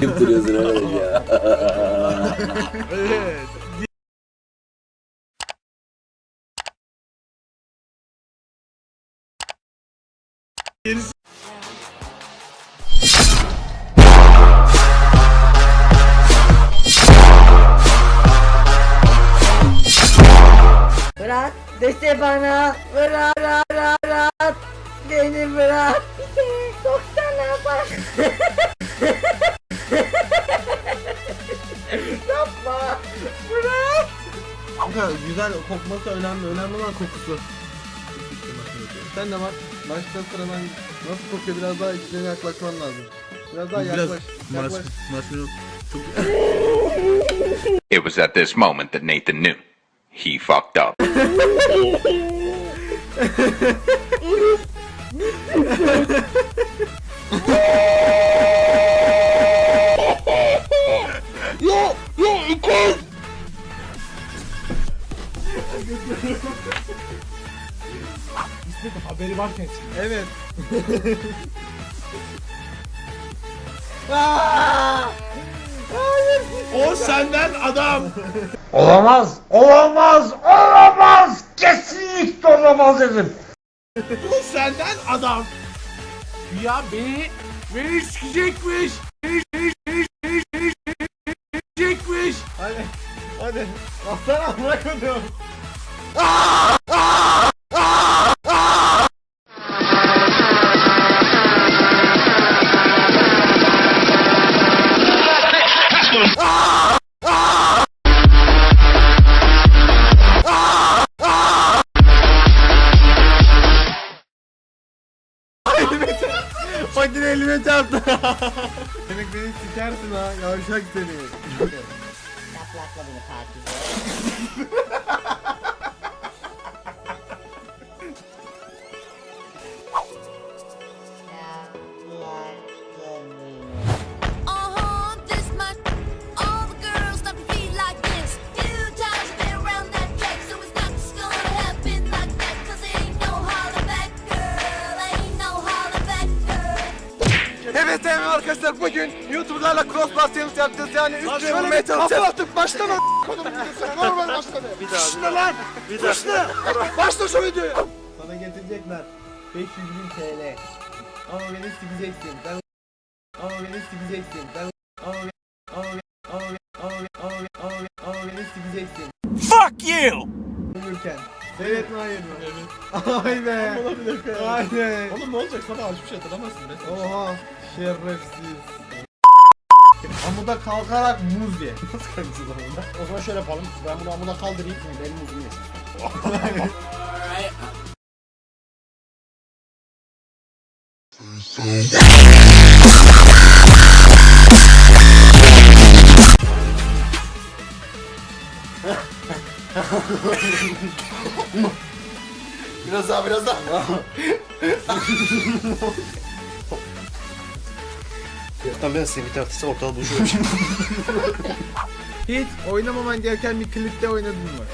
Kim duruyorsun öyle ya? Evet. Gerisi Bırak dese bana bırak bırak bırak, beni bırak soksana bak Kanka güzel kokması önemli. Önemli olan kokusu. Sen de bak. Başta sıra ben nasıl kokuyor biraz daha içine yaklaşman lazım. Biraz daha yaklaş. Yaklaş. It was at this moment that Nathan knew he fucked up. Haberi varken Evet. O senden adam. Olamaz, olamaz, olamaz. Kesinlikle olamaz dedim. Bu senden adam. Ya beni beni sikecekmiş. Beni beni beni beni beni sikecekmiş. Hadi. Hadi. Aslan amına. Makine elime çarptı. Demek beni sikersin ha. Yavşak seni. Yaprakla beni takip Evet arkadaşlar bugün YouTuber'larla cross partiyamız yapacağız yani üç lira vurmaya çalışacağız. attık başlama normal başladı. Bir daha Başla lan. Bir daha. Başla. Başla şu videoyu. Sana getirecekler 500 bin TL. Ama beni sikeceksin. Ben ama beni sikeceksin. Ben ama beni ama beni ama beni ama beni ama beni ama beni ama beni sikeceksin. Fuck you. Ölürken. Evet hayır mı? Evet. Ay be. Ay be. Oğlum ne olacak sabah hiçbir şey hatırlamazsın be. Oha şerefsiz. Amuda kalkarak muz ye. Nasıl kalkacağız amuda? O zaman şöyle yapalım. Ben bunu amuda kaldırayım. Benim uzun yesin. Biraz daha biraz daha. Tam ben size bir tartısı ortalığı buluşuyorum. Hiç oynamaman gereken bir klipte oynadın mı?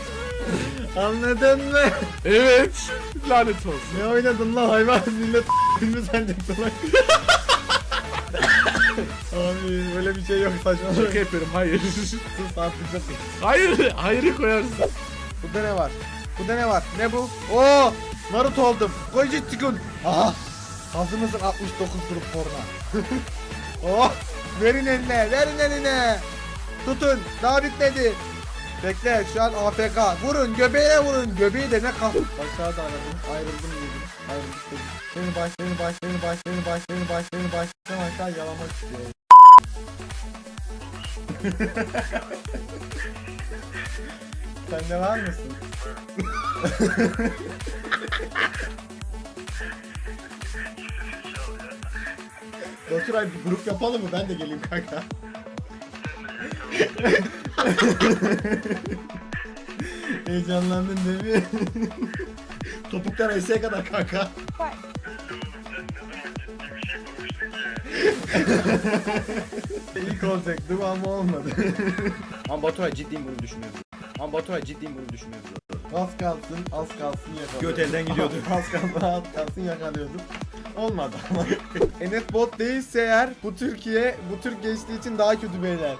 Anladın mı? evet. Lanet olsun. Ne oynadın lan hayvan millet filmi zannedecek salak. Abi böyle bir şey yok saçmalama. Şaka yapıyorum hayır. Sus artık iyi. hayır. Hayırı koyarsın. Burada ne var? Burada ne var? Ne bu? Oo! Naruto oldum. Koji Tsikun. Aha! Hazır mısın 69 grup porno? oh! Verin eline, verin eline. Tutun, daha bitmedi. Bekle, şu an AFK. Vurun, göbeğine vurun. Göbeği de ne kaf... Aşağıda aradım, ayrıldım Ayrıldık dedim. Beni baş, beni baş, beni baş, beni baş, beni baş, beni baş. Sen aşağı yalamak istiyorum. Sen de var mısın? Baturay bir grup yapalım mı? Ben de geleyim kanka. Heyecanlandın değil mi? Topuklar eseye kadar kanka. İlk olacaktım ama olmadı. Ama Baturay ciddiyim bunu düşünüyorum. Ama Baturay ciddiyim bunu düşünüyorum. Az kalsın, az kalsın yakalıyordum. Göt elden gidiyordu. az kalsın, az kalsın yakalıyordum. Olmadı. Enes bot değilse eğer bu Türkiye bu Türk gençliği için daha kötü beyler.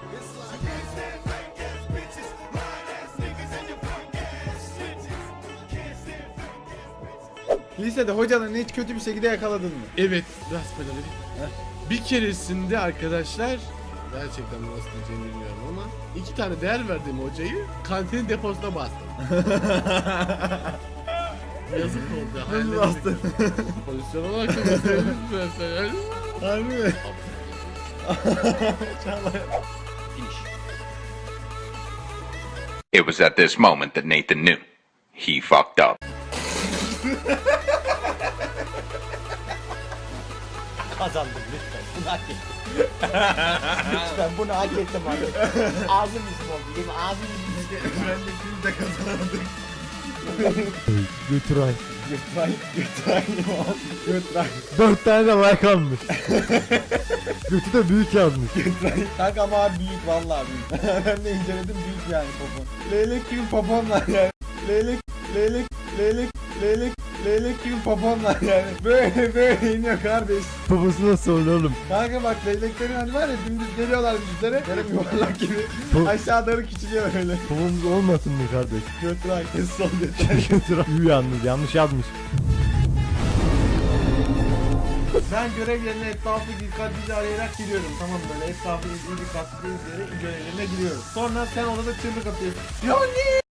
Lisede hocalarını hiç kötü bir şekilde yakaladın mı? Evet rastgele bir keresinde arkadaşlar gerçekten nasıl diyeceğimi bilmiyorum ama iki tane değer verdiğim hocayı kantinin deposuna bastım. Yazık oldu. Nasıl bastın? Pozisyon olarak da. Harbi mi? It was at this moment that Nathan knew. He fucked up. Kazandım lütfen. Bunu hak ettim. lütfen bunu hak ettim abi. Ağzım yüzüm oldu. Yemin ağzım yüzüm. ben de kazanamadık. Götüray. Götray, götray, götray, Dört tane de like almış. Götü de büyük yazmış. götray. Kanka ama abi büyük vallahi büyük. ben de inceledim büyük yani popon. Leylek gibi popon var yani. Leylek, leylek, leylek, leylek, leylek gibi popon var yani. Böyle böyle iniyor kardeş. Babası nasıl oluyor oğlum? Kanka bak leyleklerin hani var ya dümdüz geliyorlar bizlere. Benim yuvarlak gibi. Bu- Aşağı doğru küçülüyor öyle. Babamız olmasın mı kardeş? Götray, kes sol götray. Götüray. Ü yalnız yanlış yazmış. Ben görev yerine etrafı dikkatlice arayarak gidiyorum. Tamam böyle etrafı iyi dikkatli izleyerek görevlerine giriyorum. Sonra sen orada çığlık atıyorsun. Johnny!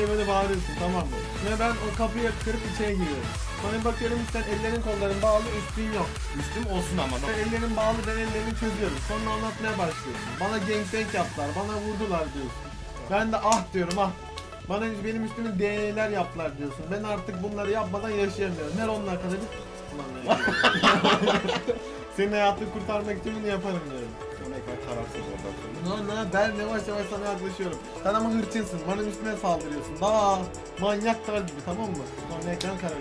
Diye böyle bağırıyorsun tamam mı? Ve ben o kapıyı kırıp içeri giriyorum. Sonra bakıyorum sen ellerin kolların bağlı üstün yok. Üstüm olsun ama. Sen ellerin bağlı ben ellerimi çözüyorum. Sonra anlatmaya başlıyorsun. Bana gangbang yaptılar. Bana vurdular diyorsun. Ben de ah diyorum ah. Bana benim üstüme DNA'ler yaptılar diyorsun. Ben artık bunları yapmadan yaşayamıyorum. Ver onun. Ulan ne Senin hayatını kurtarmak için bunu yaparım diyorum. Sonra ekran kararsız oradan sonra. Ne ben yavaş yavaş sana yaklaşıyorum. Sen ama hırçınsın. Bana üstüne saldırıyorsun. Daha manyaklar gibi tamam mı? Sonra ekran kararıyor.